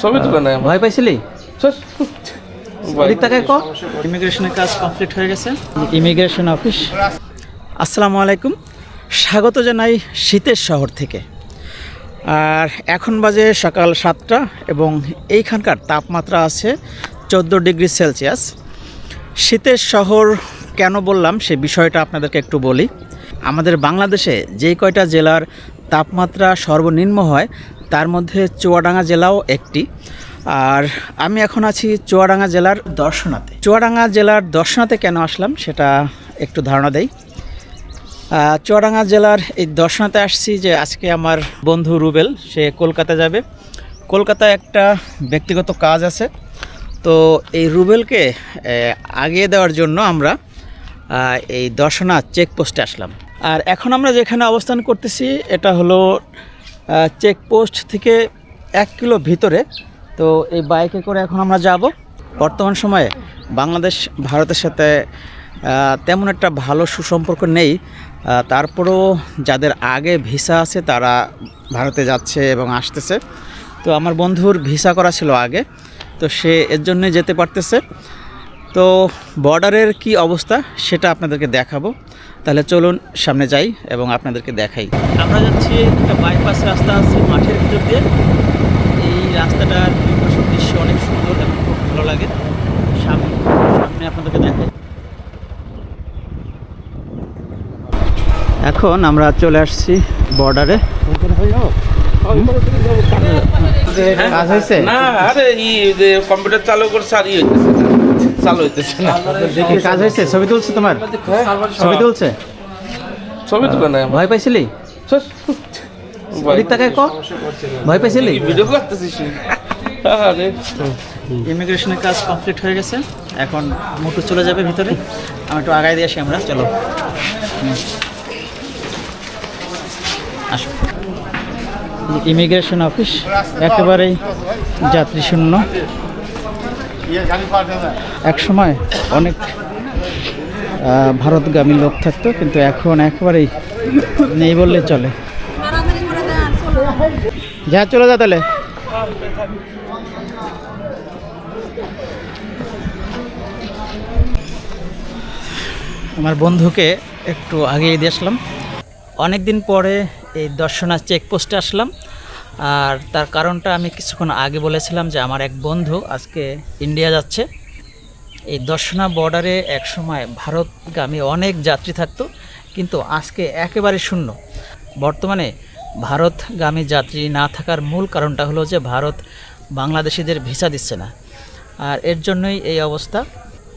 ছবি তুলে নেয় ভয় পাইছিলি? তাকায় ক ইমিগ্রেশনের কাজ কমপ্লিট হয়ে গেছে। ইমিগ্রেশন অফিস আসসালামু আলাইকুম। স্বাগত জানাই শীতের শহর থেকে। আর এখন বাজে সকাল সাতটা এবং এইখানকার তাপমাত্রা আছে চোদ্দ ডিগ্রি সেলসিয়াস। শীতের শহর কেন বললাম সে বিষয়টা আপনাদেরকে একটু বলি। আমাদের বাংলাদেশে যেই কয়টা জেলার তাপমাত্রা সর্বনিম্ন হয় তার মধ্যে চুয়াডাঙ্গা জেলাও একটি। আর আমি এখন আছি চুয়াডাঙ্গা জেলার দর্শনাতে। চুয়াডাঙ্গা জেলার দর্শনাতে কেন আসলাম সেটা একটু ধারণা দেই। চুয়াডাঙ্গা জেলার এই দর্শনাতে আসছি যে আজকে আমার বন্ধু রুবেল, সে কলকাতা যাবে। কলকাতায় একটা ব্যক্তিগত কাজ আছে। তো এই রুবেলকে আগিয়ে দেওয়ার জন্য আমরা এই দর্শনা চেকপোস্টে আসলাম। আর এখন আমরা যেখানে অবস্থান করতেছি, এটা হলো চেকপোস্ট থেকে এক কিলো ভিতরে। তো এই বাইকে করে এখন আমরা যাব। বর্তমান সময়ে বাংলাদেশ, ভারতের সাথে তেমন একটা ভালো সুসম্পর্ক নেই। তারপরেও যাদের আগে ভিসা আছে, তারা ভারতে যাচ্ছে এবং আসতেছে। তো আমার বন্ধুর ভিসা করা ছিল আগে। তো সে এর জন্যে যেতে পারতেছে। তো বর্ডারের কি অবস্থা সেটা আপনাদেরকে দেখাবো। তাহলে চলুন সামনে যাই এবং আপনাদেরকে দেখাই। আমরা যাচ্ছি একটা বাইপাস রাস্তা আছে মাঠের ভিতর দিয়ে। এই রাস্তাটার দুই দৃশ্য অনেক সুন্দর এবং খুব ভালো লাগে। সামনে সামনে আপনাদেরকে দেখাই। এখন আমরা চলে আসছি বর্ডারে। কাজ হয়েছে? না আরে কম্পিউটার চালু করছে আর ই হইতেছে। না চালু হইতেছে না। দেখি কাজ হয়েছে ছবি তুলছে তোমার? ছবি তুলছে? ছবি তুলে নেয় ভয় পাইছিলি? তাকায় ক ভয় পাইছিলি? ভিডিও করতেছিস ইমিগ্রেশনের কাজ কমপ্লিট হয়ে গেছে। এখন মোটর চলে যাবে ভিতরে। আমি একটু আগায় দিয়ে আসি আমরা। চলো। আসো। ইমিগ্রেশন অফিস একেবারেই যাত্রী শূন্য এক সময় অনেক ভারতগামী লোক থাকতো, কিন্তু এখন একেবারেই নেই বললে চলে। যা চলে যা তাহলে। আমার বন্ধুকে একটু আগিয়ে দিয়ে আসলাম। অনেক দিন পরে এই দর্শনা চেকপোস্টে আসলাম। আর তার কারণটা আমি কিছুক্ষণ আগে বলেছিলাম যে আমার এক বন্ধু আজকে ইন্ডিয়া যাচ্ছে। এই দর্শনা বর্ডারে একসময় ভারতগামী অনেক যাত্রী থাকতো, কিন্তু আজকে একেবারে শূন্য। বর্তমানে ভারতগামী যাত্রী না থাকার মূল কারণটা হলো যে ভারত বাংলাদেশিদের ভিসা দিচ্ছে না। আর এর জন্যই এই অবস্থা।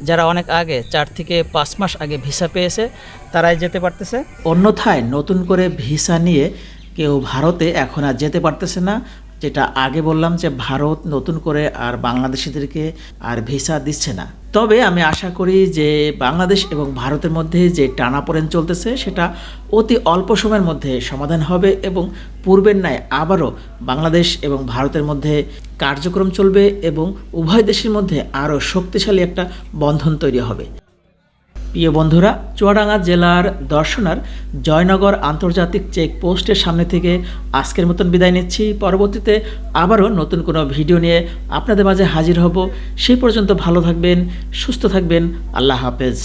যারা অনেক আগে, চার থেকে পাঁচ মাস আগে ভিসা পেয়েছে, তারাই যেতে পারতেছে। অন্যথায় নতুন করে ভিসা নিয়ে কেউ ভারতে এখন আর যেতে পারতেছে না। যেটা আগে বললাম যে ভারত নতুন করে আর বাংলাদেশিদেরকে আর ভিসা দিচ্ছে না। তবে আমি আশা করি যে বাংলাদেশ এবং ভারতের মধ্যে যে টানাপোড়েন চলতেছে, সেটা অতি অল্প সময়ের মধ্যে সমাধান হবে এবং পূর্বের ন্যায় আবারও বাংলাদেশ এবং ভারতের মধ্যে কার্যক্রম চলবে এবং উভয় দেশের মধ্যে আরও শক্তিশালী একটা বন্ধন তৈরি হবে। প্রিয় বন্ধুরা, চুয়াডাঙ্গা জেলার দর্শনার জয়নগর আন্তর্জাতিক চেকপোস্টের সামনে থেকে আজকের মতন বিদায় নিচ্ছি। পরবর্তীতে আবারও নতুন কোনো ভিডিও নিয়ে আপনাদের মাঝে হাজির হব। সেই পর্যন্ত ভালো থাকবেন, সুস্থ থাকবেন। আল্লাহ হাফেজ।